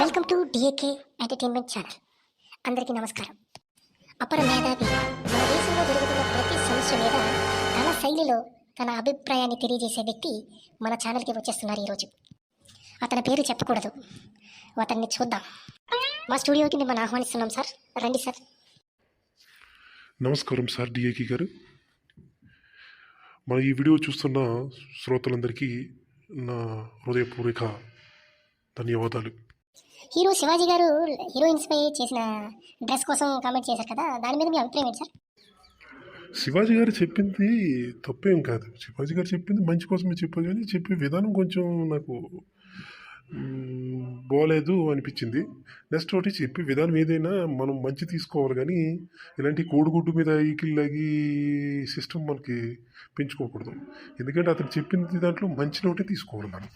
Welcome to DAK entertainment channel అందరికీ నమస్కారం. అపర మేధావి మన దేశంలో జరుగుతున్న ప్రతి సమస్య మీద తన శైలిలో తన అభిప్రాయాన్ని తెలియజేసే వ్యక్తి మన ఛానల్కి వచ్చేస్తున్నారు ఈరోజు. అతని పేరు చెప్పకూడదు. అతన్ని చూద్దాం. మా స్టూడియోకి మిమ్మల్ని ఆహ్వానిస్తున్నాం సార్. రండి సార్. నమస్కారం సార్ డిఏకి గారు. మన ఈ వీడియో చూస్తున్న శ్రోతలందరికీ నా హృదయపూర్వక ధన్యవాదాలు. హీరో శివాజీ గారు హీరోయిన్స్పై చేసిన డ్రెస్ కోసం కామెంట్ చేశారు కదా దాని మీద మీ అభిప్రాయం ఏంటి సార్? శివాజీ గారు చెప్పింది తప్పేం కాదు. శివాజీ గారు చెప్పింది మంచి కోసమే చెప్పారు కానీ చెప్పే విధానం కొంచెం నాకు బోలేదు అనిపించింది. నెక్స్ట్ ఒకటి చెప్పి విధానం ఏదైనా మనం మంచి తీసుకోవాలి కానీ ఇలాంటి కోడిగుడ్డు మీద ఈకిల్లాగి సిస్టమ్ మనకి పెంచుకోకూడదు. ఎందుకంటే అతను చెప్పింది దాంట్లో మంచి నోటే తీసుకోవాలి మనం.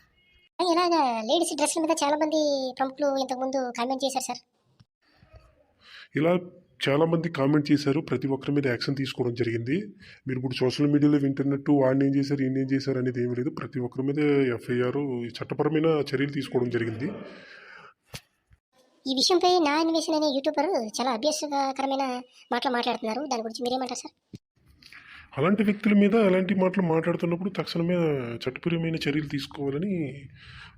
లేడీస్ డ్రెస్ల మీద చాలా మంది ప్రముఖులు ఇంతకుముందు కామెంట్ చేశారు సార్. ఇలా చాలామంది కామెంట్ చేశారు ప్రతి ఒక్కరి మీద యాక్షన్ తీసుకోవడం జరిగింది. మీరు ఇప్పుడు సోషల్ మీడియాలో వింటున్నట్టు వాడిని ఏం చేశారు ఈయన ఏం చేశారు అనేది ఏమీ లేదు. ప్రతి ఒక్కరి మీద ఎఫ్ఐఆర్ చట్టపరమైన చర్యలు తీసుకోవడం జరిగింది. ఈ విషయంపై నా అన్వేషణ అనే యూట్యూబర్ చాలా అభ్యాసకరమైన మాటలు మాట్లాడుతున్నారు. దాని గురించి మీరేమంటారు సార్? అలాంటి వ్యక్తుల మీద అలాంటి మాటలు మాట్లాడుతున్నప్పుడు తక్షణమే చట్టపరమైన చర్యలు తీసుకోవాలని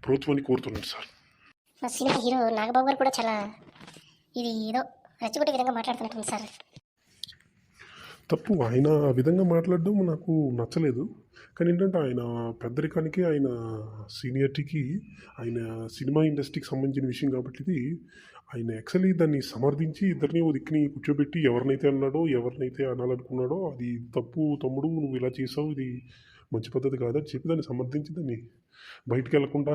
ప్రభుత్వాన్ని కోరుతున్నాను సార్. మా సినిమా హీరో నాగబాబు గారు కూడా చాలా ఇది ఏదో రెచ్చగొట్టే విధంగా మాట్లాడుతున్నట్టుంది సార్. తప్పు. ఆయన ఆ విధంగా మాట్లాడడం నాకు నచ్చలేదు. కానీ ఏంటంటే ఆయన పెద్దరికానికి ఆయన సీనియారిటీకి ఆయన సినిమా ఇండస్ట్రీకి సంబంధించిన విషయం కాబట్టి ఇది ఆయన యాక్చువల్లీ దాన్ని సమర్థించి ఇద్దరిని ఓ దిక్కుని కూర్చోబెట్టి ఎవరినైతే అన్నాడో ఎవరినైతే అనాలనుకున్నాడో అది తప్పు తమ్ముడు నువ్వు ఇలా చేసావు ఇది మంచి పద్ధతి కాదని చెప్పి దాన్ని సమర్థించి దాన్ని బయటికి వెళ్ళకుండా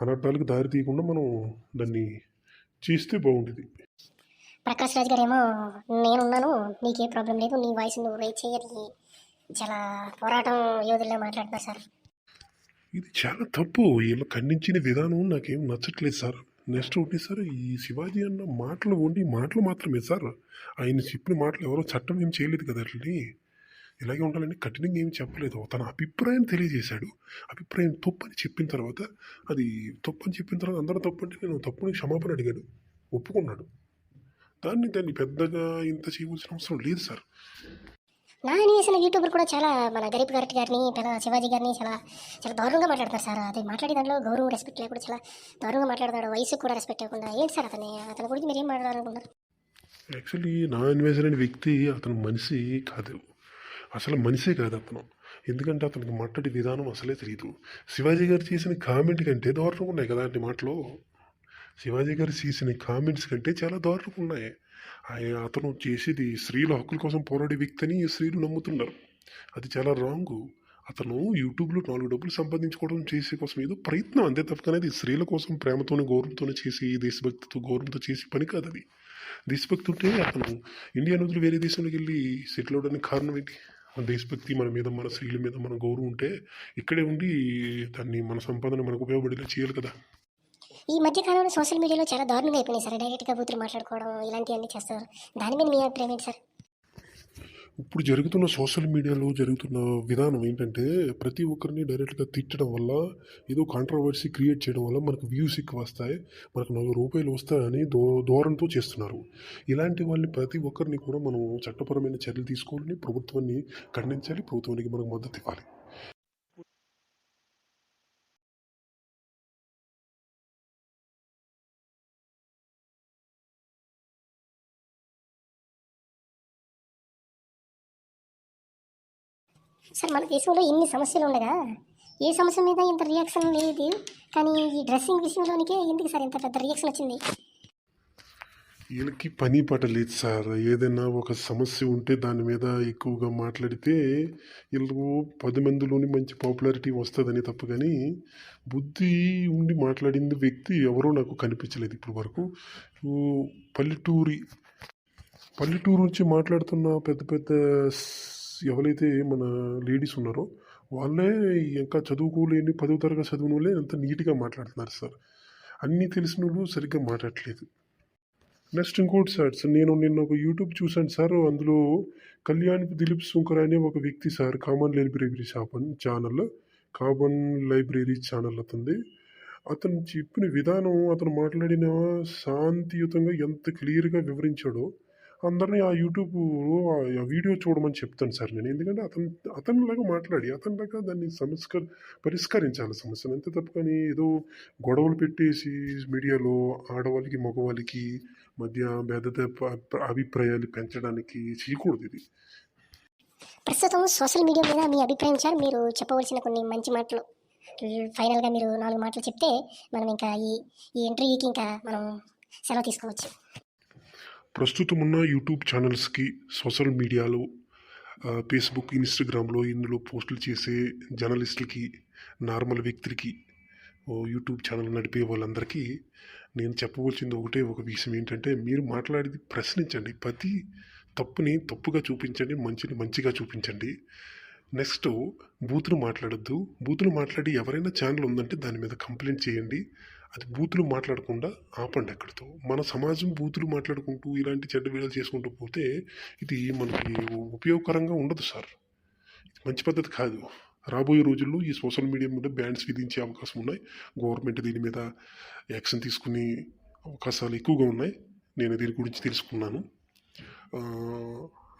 అనర్థాలకు దారి తీయకుండా మనం దాన్ని చేస్తే బాగుండేది ప్రకాష్ రాజ్ గారు ఏమో నేనున్నాను నీకే ప్రాబ్లం లేదు నీ వాయిస్ నువ్వు రేట్ చేయని చాలా పోరాటం యోధుల్లో మాట్లాడుతున్నారు సార్. ఇది చాలా తప్పు. వీళ్ళు ఖండించిన విధానం నాకేం నచ్చట్లేదు సార్. నెక్స్ట్ ఒకటి సార్ ఈ శివాజీ అన్న మాటలు ఉండి మాటలు మాత్రమే సార్. ఆయన చెప్పిన మాటలు ఎవరో చట్టం ఏం చేయలేదు కదా అట్లని. ఇలాగే ఉండాలని కఠినంగా ఏం చెప్పలేదు. తన అభిప్రాయం తెలియజేశాడు. అభిప్రాయం తప్పు అని చెప్పిన తర్వాత అది తప్పు అని చెప్పిన తర్వాత అందరూ తప్పు అంటే నేను తప్పుని క్షమాపణ అడిగాడు ఒప్పుకున్నాడు. దాన్ని దాన్ని పెద్దగా ఇంత చేయవలసిన అవసరం లేదు సార్. నా అసలు యూట్యూబర్ కూడా చాలా మన గరీబ్ గారి గారిని పెద్ద శివాజీ గారిని చాలా చాలా దారుణంగా మాట్లాడతారు సార్. అది మాట్లాడే దాంట్లో గౌరవం రెస్పెక్ట్ లేకుండా చాలా దారుణంగా మాట్లాడతాడు వయసు కూడా రెస్పెక్ట్ లేకుండా. ఏంటి సార్ అతని అతని గురించి మీరు ఏం మాట్లాడాలనుకుంటున్నారు? యాక్చువల్లీ నా ఇన్వేజన్ అనే వ్యక్తి అతను మనిషి కాదు. అసలు మనిషే కాదు అతను. ఎందుకంటే అతనికి మాట్లాడే విధానం అసలే తెలియదు శివాజీ గారు చేసిన కామెంట్ కంటే దారుణంగా ఉన్నాయి కదా అంటే మాటలు. శివాజీ గారు చేసిన కామెంట్స్ కంటే చాలా దారుణంగా ఉన్నాయి. అతను చేసేది స్త్రీల హక్కుల కోసం పోరాడే వ్యక్తి అని స్త్రీలు నమ్ముతున్నారు. అది చాలా రాంగు. అతను యూట్యూబ్లో నాలుగు డబ్బులు సంపాదించుకోవడం చేసే కోసం ఏదో ప్రయత్నం. అంతే తప్పకనేది స్త్రీల కోసం ప్రేమతోనే గౌరవంతోనే చేసి దేశభక్తితో గౌరవంతో చేసే పని కాదు అది. దేశభక్తి ఉంటే అతను ఇండియా నదులు వేరే దేశంలోకి వెళ్ళి సెటిల్ అవడానికి కారణం ఏంటి? మన దేశభక్తి మన మీద మన స్త్రీల మీద మన గౌరవం ఉంటే ఇక్కడే ఉండి దాన్ని మన సంపాదన మనకు ఉపయోగపడేలా చేయాలి కదా. ఈ మధ్య కాలంలో సోషల్ మీడియాలో చాలా దారుణంగా అయిపోయినాయి సార్. డైరెక్ట్గా బూతులు మాట్లాడుకోవడం ఇలాంటివన్నీ చేస్తారు. దాని మీద మీ అభిప్రాయం ఏంటి సార్? ఇప్పుడు జరుగుతున్న సోషల్ మీడియాలో జరుగుతున్న విధానం ఏంటంటే ప్రతి ఒక్కరిని డైరెక్ట్గా తిట్టడం వల్ల ఏదో కాంట్రవర్సీ క్రియేట్ చేయడం వల్ల మనకు వ్యూస్ ఎక్కువ వస్తాయి మనకు నాలుగు రూపాయలు వస్తాయని దో ధోరణితో చేస్తున్నారు. ఇలాంటి వాళ్ళని ప్రతి ఒక్కరిని కూడా మనం చట్టపరమైన చర్యలు తీసుకోవాలని ప్రభుత్వాన్ని ఖండించాలి ప్రభుత్వానికి మనకు మద్దతు ఇవ్వాలి. సార్ మన దేశంలో ఇన్ని సమస్యలు ఉండగా ఏ సమస్య మీద ఇంత రియాక్షన్ లేదు? కానీ ఈ డ్రెస్సింగ్ విషయంలోనికే ఎందుకు సార్ ఇంత పెద్ద రియాక్షన్ వచ్చింది? వీళ్ళకి పని పాట లేదు సార్. ఏదైనా ఒక సమస్య ఉంటే దాని మీద ఎక్కువగా మాట్లాడితే వీళ్ళు పది మందిలోని మంచి పాపులారిటీ వస్తుందని తప్ప. కానీ బుద్ధి ఉండి మాట్లాడింది వ్యక్తి ఎవరో నాకు కనిపించలేదు ఇప్పుడు వరకు. పల్లెటూరి పల్లెటూరు నుంచి మాట్లాడుతున్న పెద్ద పెద్ద ఎవరైతే మన లేడీస్ ఉన్నారో వాళ్ళే ఇంకా చదువుకోలేని పదో తరగతి చదువున వాళ్ళే అంత నీట్గా మాట్లాడుతున్నారు సార్. అన్నీ తెలిసిన వాళ్ళు సరిగ్గా మాట్లాడట్లేదు. నెక్స్ట్ ఇంకోటి సార్ సార్ నేను నిన్న ఒక యూట్యూబ్ చూశాను సార్. అందులో కళ్యాణ్ దిలీప్ శుంకర్ అనే ఒక వ్యక్తి సార్ కామన్ లైబ్రరీ షాప్ అని ఛానల్ కామన్ లైబ్రరీ ఛానల్ అవుతుంది అతను చెప్పిన విధానం అతను మాట్లాడిన శాంతియుతంగా ఎంత క్లియర్గా వివరించాడో అందరినీ ఆ యూట్యూబ్ ఆ వీడియో చూడమని చెప్తాను సార్ నేను. ఎందుకంటే అతను అతనిలాగా మాట్లాడి అతనిలాగా దాన్ని సంస్కర్ పరిష్కరించాలి సమస్యను. అంతే తప్ప కానీ ఏదో గొడవలు పెట్టేసి మీడియాలో ఆడవాళ్ళకి మగవాళ్ళకి మధ్య భేదత అభిప్రాయాలు పెంచడానికి చేయకూడదు ఇది. ప్రస్తుతం సోషల్ మీడియా మీద మీ అభిప్రాయం సార్ మీరు చెప్పవలసిన కొన్ని మంచి మాటలు. ఫైనల్గా మీరు నాలుగు మాటలు చెప్తే మనం ఇంకా ఈ ఈ ఇంటర్వ్యూకి ఇంకా మనం సెలవు తీసుకోవచ్చు. ప్రస్తుతం ఉన్న యూట్యూబ్ ఛానల్స్కి సోషల్ మీడియాలో ఫేస్బుక్ ఇన్స్టాగ్రామ్లో ఇందులో పోస్టులు చేసే జర్నలిస్టులకి నార్మల్ వ్యక్తులకి యూట్యూబ్ ఛానల్ నడిపే వాళ్ళందరికీ నేను చెప్పవలసింది ఒకటే ఒక విషయం ఏంటంటే మీరు మాట్లాడేది ప్రశ్నించండి. ప్రతి తప్పుని తప్పుగా చూపించండి మంచిని మంచిగా చూపించండి. నెక్స్ట్ బూతులు మాట్లాడొద్దు. బూతులు మాట్లాడి ఎవరైనా ఛానల్ ఉందంటే దాని మీద కంప్లైంట్ చేయండి. అది బూతులు మాట్లాడకుండా ఆపండి అక్కడితో. మన సమాజం బూతులు మాట్లాడుకుంటూ ఇలాంటి చెడ్డ వీడియోలు చేసుకుంటూ పోతే ఇది మనకి ఉపయోగకరంగా ఉండదు సార్. ఇది మంచి పద్ధతి కాదు. రాబోయే రోజుల్లో ఈ సోషల్ మీడియా మీద బ్యాన్స్ విధించే అవకాశం ఉన్నాయి. గవర్నమెంట్ దీని మీద యాక్షన్ తీసుకునే అవకాశాలు ఎక్కువగా ఉన్నాయి. నేను దీని గురించి తెలుసుకున్నాను.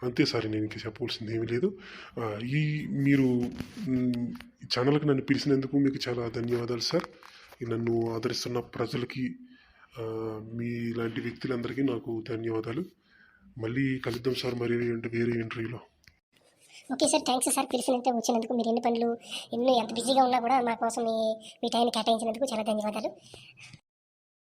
అంతే సార్ నేను ఇంకా చెప్పవలసింది ఏమీ లేదు. ఈ మీరు ఛానల్కి నన్ను పిలిచినందుకు మీకు చాలా ధన్యవాదాలు సార్. నన్ను ఆదరిస్తున్న ప్రజలకి మీ లాంటి వ్యక్తులందరికీ నాకు ధన్యవాదాలు. మళ్ళీ కలుద్దాం సార్ మరి వేరే ఇంటర్వ్యూలో. ఓకే సార్ థ్యాంక్స్ సార్ పిలిచినంత వచ్చినందుకు. మీరు ఎన్ని పనులు ఎన్నో ఎంత బిజీగా ఉన్నా కూడా మా కోసం మీ మీ టైం కేటాయించినందుకు చాలా ధన్యవాదాలు.